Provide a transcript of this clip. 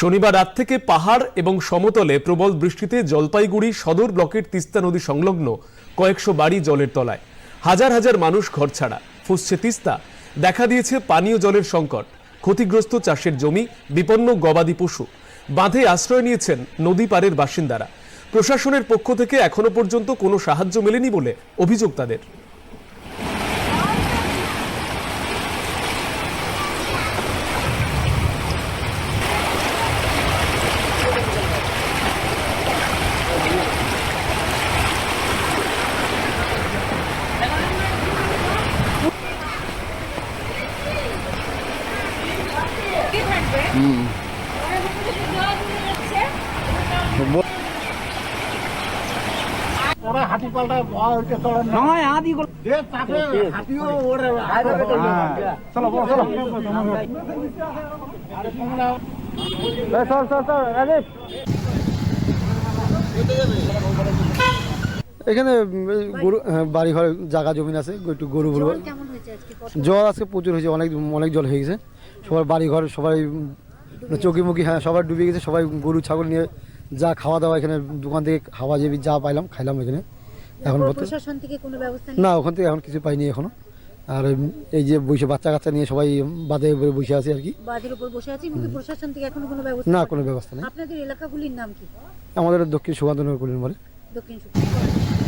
শনিবার রাত থেকে পাহাড় এবং সমতলে প্রবল বৃষ্টিতে জলপাইগুড়ি সদর ব্লকের তিস্তা নদী সংলগ্ন কয়েকশো বাড়ি জলের তলায়। হাজার হাজার মানুষ ঘরছাড়া ফুসছে তিস্তা। দেখা দিয়েছে পানীয় জলের সংকট। ক্ষতিগ্রস্ত চাষের জমি, বিপন্ন গবাদি পশু। বাঁধে আশ্রয় নিয়েছেন নদী পাড়ের বাসিন্দারা। প্রশাসনের পক্ষ থেকে এখনও পর্যন্ত কোনো সাহায্য মেলেনি বলে অভিযোগ তাদের। ওরা হাতি না। নয় আদি হাতিও ওরে চলো চলো। চল চল চল রাজীব এখানে গরু হ্যাঁ, বাড়ি ঘরে জায়গা জমিন আছে একটু গরু বলব। জল আজকে? প্রচুর হয়েছে অনেক অনেক জল হয়ে গেছে। সবার বাড়ি ঘর সবাই উম, চৌকি মুখি হ্যাঁ সবাই ডুবে গেছে সবাই গরু ছাগল নিয়ে যা খাওয়া দাওয়া এখানে দোকান থেকে খাওয়া যাবি যা পাইলাম খাইলাম এখানে। এখন না ওখান থেকে এখন কিছু পাইনি এখনও। আর এই যে বসে বাচ্চা কাচ্চা নিয়ে সবাই বাদে উপরে বসে আছে আর কি। বাজের উপর বসে আছি কিন্তু প্রশাসন থেকে এখনও কোনো ব্যবস্থা না কোনো ব্যবস্থা নেই। আপনাদের এলাকাগুলির নাম কি? আমাদের দক্ষিণ সুকান্তনগর কলিন বলে। দক্ষিণ